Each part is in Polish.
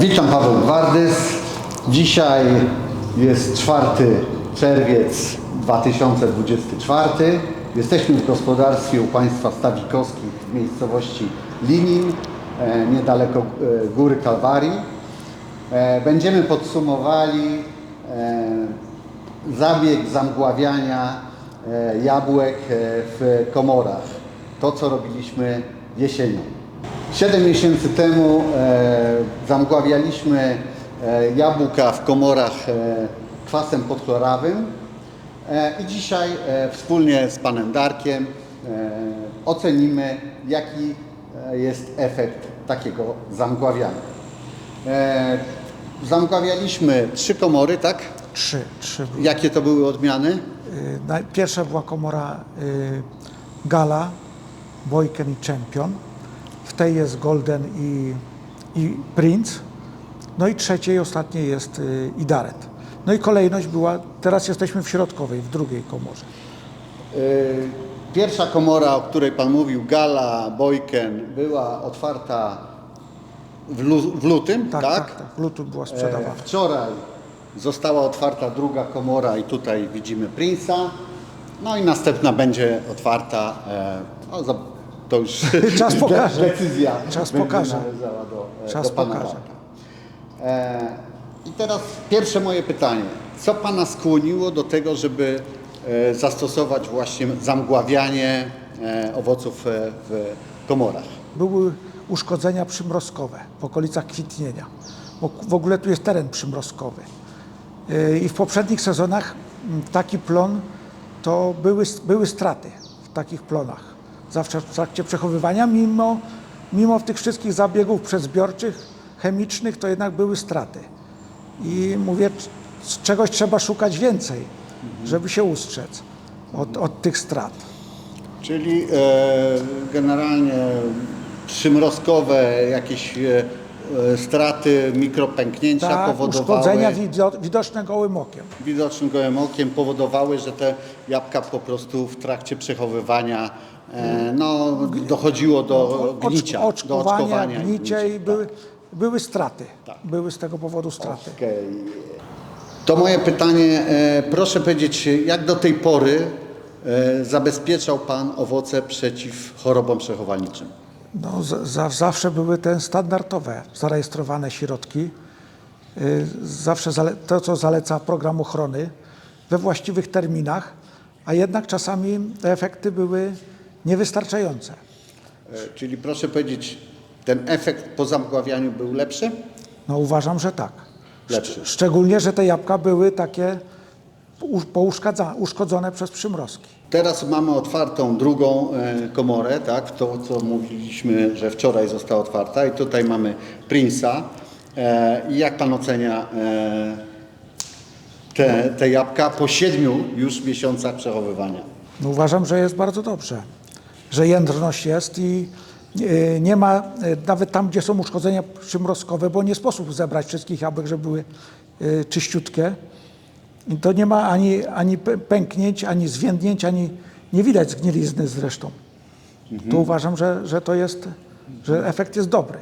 Witam Paweł Gwardys. Dzisiaj jest 4 czerwiec 2024. Jesteśmy w gospodarstwie u państwa Stawikowskich w miejscowości Linin, e, niedaleko e, Góry Kalwarii. E, Będziemy podsumowali zabieg zamgławiania jabłek w komorach. To, co robiliśmy jesienią. Siedem miesięcy temu e, zamgławialiśmy e, jabłka w komorach e, kwasem podchlorawym e, i dzisiaj e, wspólnie z panem Darkiem e, ocenimy, jaki e, jest efekt takiego zamgławiania. E, zamgławialiśmy trzy komory, tak? Trzy, trzy były. Jakie to były odmiany? Y, naj- Pierwsza była komora y, Gala, Boyken i Champion. Tej jest Golden i, i Prince. No i trzecie i ostatnie jest y, Idaret. No i kolejność była, teraz jesteśmy w środkowej, w drugiej komorze. Y, Pierwsza komora, o której Pan mówił, Gala, Boyken, była otwarta w, lu, w lutym, tak? Tak, tak, tak. W lutym była sprzedawana. E, Wczoraj została otwarta druga komora i tutaj widzimy Prince'a. No i następna będzie otwarta, e, no, za- to już Czas pokaże. decyzja Czas będzie pokaże. należała do, e, Czas do Pana pokaże. E, I teraz pierwsze moje pytanie. Co Pana skłoniło do tego, żeby e, zastosować właśnie zamgławianie e, owoców e, w komorach? Były uszkodzenia przymrozkowe w okolicach kwitnienia, bo w ogóle tu jest teren przymrozkowy. Yy, I w poprzednich sezonach taki plon to były, były straty w takich plonach. Zawsze w trakcie przechowywania, mimo, mimo tych wszystkich zabiegów przezbiorczych, chemicznych, to jednak były straty. I mówię, czegoś trzeba szukać więcej, żeby się ustrzec od, od tych strat. Czyli e, generalnie przymrozkowe jakieś e, straty, mikropęknięcia Tak, powodowały, uszkodzenia wido- widoczne gołym okiem. widocznym gołym okiem powodowały, że te jabłka po prostu w trakcie przechowywania e, no, dochodziło do Ocz- gnicia, do oczkowania, gnicia, i były, tak. były straty. Tak. Były z tego powodu straty. Okej. To moje pytanie, e, proszę powiedzieć, jak do tej pory e, zabezpieczał Pan owoce przeciw chorobom przechowalniczym? No, za, za, zawsze były te standardowe, zarejestrowane środki. Y, Zawsze to, co zaleca program ochrony we właściwych terminach, a jednak czasami te efekty były niewystarczające. E, Czyli proszę powiedzieć, ten efekt po zamgławianiu był lepszy? No uważam, że tak. Lepszy. Szczególnie, że te jabłka były takie uszkodzone przez przymrozki. Teraz mamy otwartą drugą e, komorę, tak? To, co mówiliśmy, że wczoraj została otwarta i tutaj mamy Prince'a. E, I jak Pan ocenia e, te, te jabłka po siedmiu już miesiącach przechowywania? No uważam, że jest bardzo dobrze, że jędrność jest i nie ma, nawet tam, gdzie są uszkodzenia przymrozkowe, bo nie sposób zebrać wszystkich jabłek, żeby były czyściutkie, I to nie ma ani, ani pę- pęknięć, ani zwiędnięć, ani nie widać zgnilizny zresztą. Tu uważam, że, że to jest, że efekt jest dobry.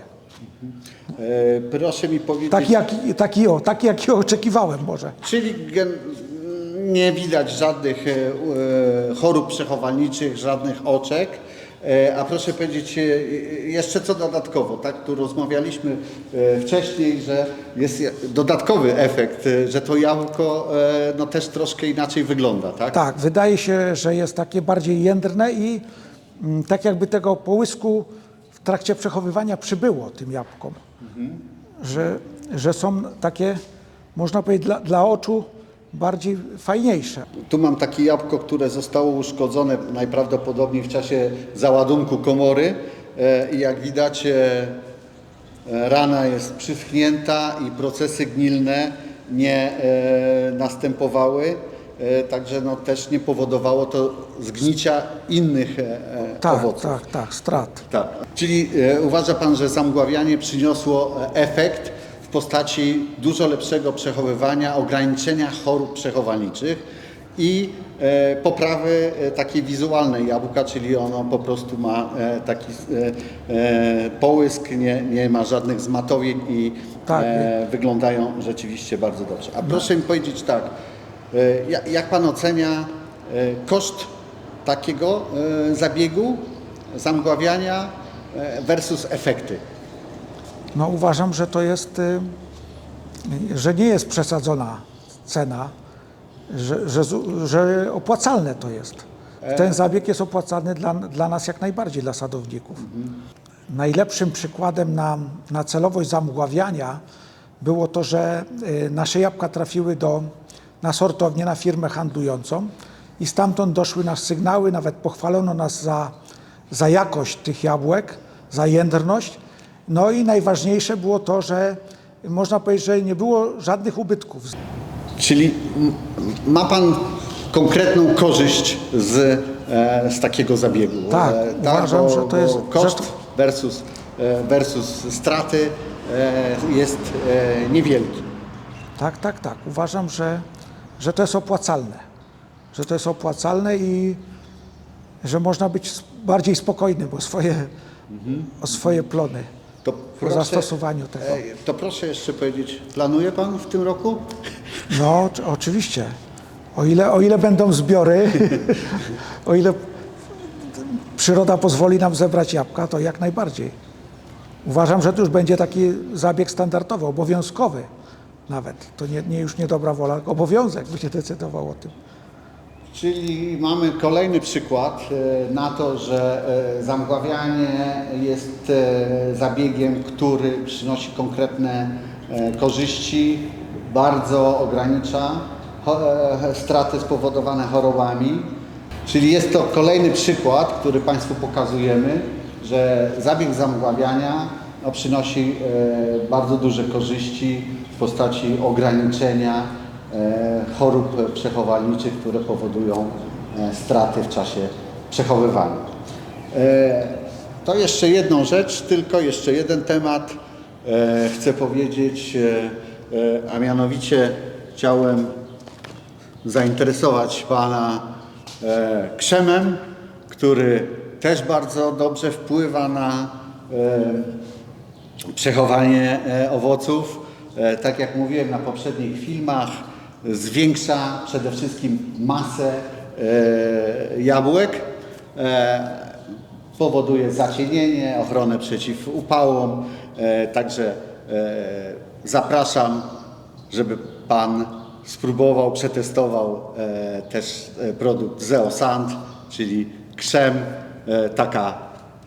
E, proszę mi powiedzieć, Taki, jaki, taki, o, taki jaki oczekiwałem może. czyli gen, nie widać żadnych e, e, chorób przechowalniczych, żadnych oczek. E, A proszę powiedzieć e, jeszcze co dodatkowo, tak? Tu rozmawialiśmy e, wcześniej, że jest je- dodatkowy efekt, e, że to jabłko e, no, też troszkę inaczej wygląda, tak? Tak, wydaje się, że jest takie bardziej jędrne i mm, tak jakby tego połysku w trakcie przechowywania przybyło tym jabłkom. Że, że są takie, można powiedzieć, dla, dla oczu bardziej fajniejsze. Tu mam takie jabłko, które zostało uszkodzone najprawdopodobniej w czasie załadunku komory e, i jak widać e, e, rana jest przyschnięta i procesy gnilne nie następowały, także no, też nie powodowało to zgnicia innych Tak, owoców. tak, tak, strat. Tak. Czyli uważa Pan, że zamgławianie przyniosło efekt postaci dużo lepszego przechowywania, ograniczenia chorób przechowalniczych i e, poprawy e, takiej wizualnej jabłka, czyli ono po prostu ma e, taki połysk, nie, nie ma żadnych zmatowień i Tak. wyglądają rzeczywiście bardzo dobrze. A proszę mi powiedzieć tak, ja- jak Pan ocenia koszt takiego zabiegu, zamgławiania versus efekty? No uważam, że to jest, y, że nie jest przesadzona cena, że, że, że opłacalne to jest. Ten zabieg jest opłacalny dla, dla nas jak najbardziej, dla sadowników. Najlepszym przykładem na, na celowość zamgławiania było to, że y, nasze jabłka trafiły do, na sortownię, na firmę handlującą i stamtąd doszły nas sygnały, nawet pochwalono nas za, za jakość tych jabłek, za jędrność. No i najważniejsze było to, że można powiedzieć, że nie było żadnych ubytków. Czyli ma Pan konkretną korzyść z, e, z takiego zabiegu? Tak, uważam, że to jest- Koszt versus, e, versus straty e, jest e, niewielki. Tak, tak, tak. Uważam, że, że to jest opłacalne. Że to jest opłacalne i że można być bardziej spokojnym o swoje, o swoje plony. To Po zastosowaniu tego. To proszę jeszcze powiedzieć, planuje Pan w tym roku? No, czy- oczywiście. O ile, o ile będą zbiory, o ile przyroda pozwoli nam zebrać jabłka, to jak najbardziej. Uważam, że to już będzie taki zabieg standardowy, obowiązkowy nawet. To nie, nie już nie dobra wola, obowiązek będzie decydował o tym. Czyli mamy kolejny przykład e, na to, że e, zamgławianie jest e, zabiegiem, który przynosi konkretne korzyści, bardzo ogranicza straty spowodowane chorobami. Czyli jest to kolejny przykład, który Państwu pokazujemy, że zabieg zamgławiania no, przynosi bardzo duże korzyści w postaci ograniczenia chorób przechowalniczych, które powodują e, straty w czasie przechowywania. E, To jeszcze jedną rzecz, tylko jeszcze jeden temat e, chcę powiedzieć, e, e, a mianowicie chciałem zainteresować Pana e, krzemem, który też bardzo dobrze wpływa na e, przechowanie e, owoców. E, tak jak mówiłem na poprzednich filmach, zwiększa przede wszystkim masę e, jabłek, e, powoduje zacienienie, ochronę przeciw upałom. E, także zapraszam, żeby Pan spróbował, przetestował też produkt Zeosand, czyli krzem. Taka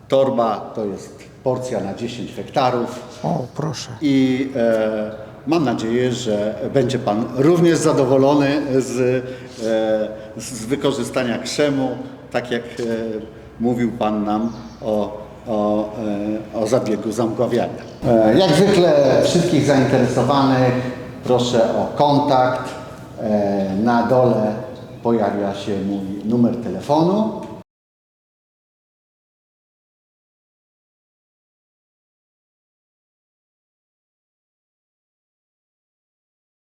torba to jest porcja na 10 hektarów. O, proszę. I e, mam nadzieję, że będzie Pan również zadowolony z, e, z wykorzystania krzemu, tak jak e, mówił Pan nam o, o, e, o zabiegu zamgławiania. Jak zwykle wszystkich zainteresowanych proszę o kontakt. Na dole pojawia się mój numer telefonu.